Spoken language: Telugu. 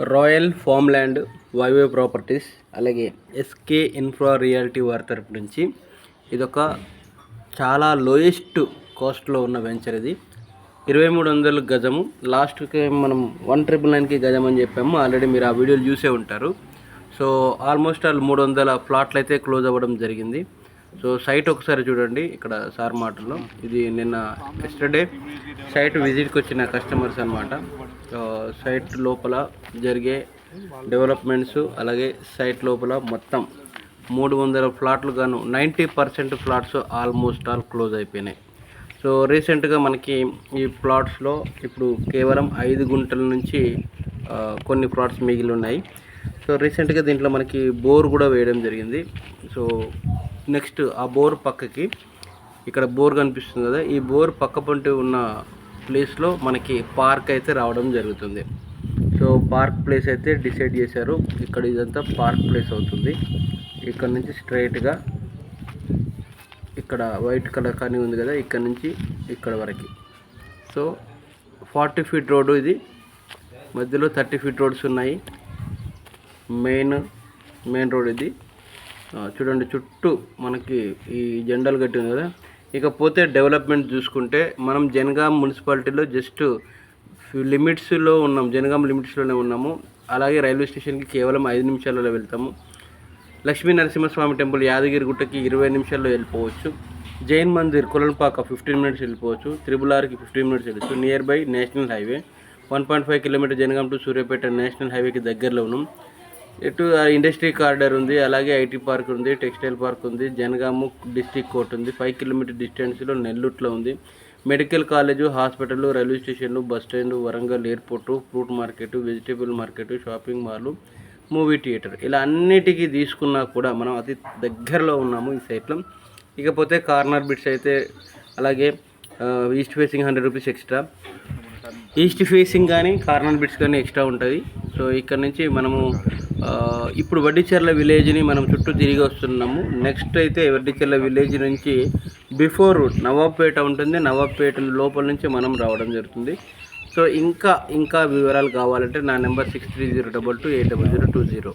రాయల్ ఫామ్ ల్యాండ్ వైవే ప్రాపర్టీస్ అలాగే ఎస్కే ఇన్ఫ్రా రియాలిటీ వారి తరపు నుంచి ఇదొక చాలా లోయెస్ట్ కాస్ట్లో ఉన్న వెంచర్ ఇది. ఇరవై మూడు వందల గజము. లాస్ట్కి మనం వన్ ట్రిపుల్ నైన్కి గజం అని చెప్పాము. ఆల్రెడీ మీరు ఆ వీడియోలు చూసే ఉంటారు. సో ఆల్మోస్ట్ ఆల్ మూడు వందల ప్లాట్లు అయితే క్లోజ్ అవ్వడం జరిగింది. సో సైట్ ఒకసారి చూడండి ఇక్కడ సార్ మాటల్లో. ఇది నిన్న ఎస్టర్డే సైట్ విజిట్కి వచ్చిన కస్టమర్స్ అనమాట సైట్ లోపల జరిగే డెవలప్మెంట్స్ అలాగే సైట్ లోపల మొత్తం మూడు వందల ఫ్లాట్లు గాను ninety percent flats almost all close అయిపోయినాయి. సో రీసెంట్గా మనకి ఈ ప్లాట్స్లో ఇప్పుడు కేవలం ఐదు గుంటల నుంచి కొన్ని ప్లాట్స్ మిగిలి ఉన్నాయి. సో రీసెంట్గా దీంట్లో మనకి బోర్ కూడా వేయడం జరిగింది. సో నెక్స్ట్ ఆ బోర్ పక్కకి ఇక్కడ బోర్ కనిపిస్తుంది కదా ఈ బోర్ పక్క పంటి ఉన్న ప్లేస్లో మనకి పార్క్ అయితే రావడం జరుగుతుంది. సో పార్క్ ప్లేస్ అయితే డిసైడ్ చేశారు. ఇక్కడ ఇదంతా పార్క్ ప్లేస్ అవుతుంది. ఇక్కడ నుంచి స్ట్రైట్గా ఇక్కడ వైట్ కలర్ కానీ ఉంది కదా ఇక్కడ నుంచి ఇక్కడ వరకు. సో ఫార్టీ ఫీట్ రోడ్డు ఇది. మధ్యలో థర్టీ ఫీట్ రోడ్స్ ఉన్నాయి. మెయిన్ మెయిన్ రోడ్ ఇది. చూడండి చుట్టూ మనకి ఈ జెండాలు కట్టింది కదా. ఇకపోతే డెవలప్మెంట్ చూసుకుంటే మనం జనగాం మున్సిపాలిటీలో జస్ట్ లిమిట్స్లో ఉన్నాం జనగాం లిమిట్స్లోనే ఉన్నాము. అలాగే రైల్వే స్టేషన్కి కేవలం ఐదు నిమిషాలలో వెళ్తాము. లక్ష్మీ నరసింహస్వామి టెంపుల్ యాదగిరి గుట్టకి ఇరవై నిమిషాల్లో వెళ్ళిపోవచ్చు. జైన్ మందిర్ కొలన్పాక ఫిఫ్టీన్ మినిట్స్ వెళ్ళిపోవచ్చు. త్రిబుల్ ఆర్కి ఫిఫ్టీన్ మినిట్స్ వెళ్ళచ్చు. Near by national highway. One point five kilometer Jangaon to Suryapet national హైవేకి దగ్గరలో ఉన్నాం. ఇటు ఇండస్ట్రీ కార్డర్ ఉంది అలాగే ఐటీ పార్క్ ఉంది టెక్స్టైల్ పార్క్ ఉంది జనగాము డిస్టిక్ కోర్ట్ ఉంది ఫైవ్ కిలోమీటర్ డిస్టెన్స్లో నెల్లూట్లో ఉంది. మెడికల్ కాలేజు హాస్పిటల్ రైల్వే స్టేషన్లు bus stand Warangal airport fruit market vegetable market shopping mall movie theatre. ఇలా అన్నిటికీ తీసుకున్నా కూడా మనం అతి దగ్గరలో ఉన్నాము ఈ సైట్లో. ఇకపోతే కార్నర్ బిట్స్ అయితే అలాగే east facing hundred rupees extra. East facing కానీ కార్నర్ బిట్స్ కానీ ఎక్స్ట్రా ఉంటుంది. సో ఇక్కడ నుంచి మనము ఇప్పుడు వడ్డిచెర్ల విలేజ్ని మనం చుట్టూ తిరిగి వస్తున్నాము. నెక్స్ట్ అయితే వడ్డిచెర్ల విలేజ్ నుంచి బిఫోర్ నవాబ్పేట ఉంటుంది. నవాబ్పేట లోపల నుంచి మనం రావడం జరుగుతుంది. సో ఇంకా ఇంకా వివరాలు కావాలంటే నా number six three zero double two eight double zero two zero.